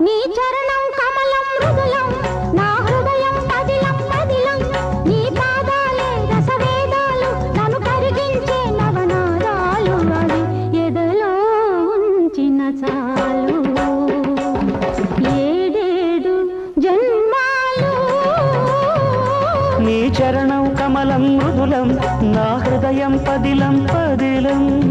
నీ చరణం కమలం మృదులం నా హృదయం పదిలం పదిలం. నీ పాదాలే రసవేదాలు నన్ను కరిగించే నవనాదాలు అవి చాలు. ఏడేడు జన్మాలు. నీ చరణం కమలం మృదులం నా హృదయం పదిలం. పదిలం.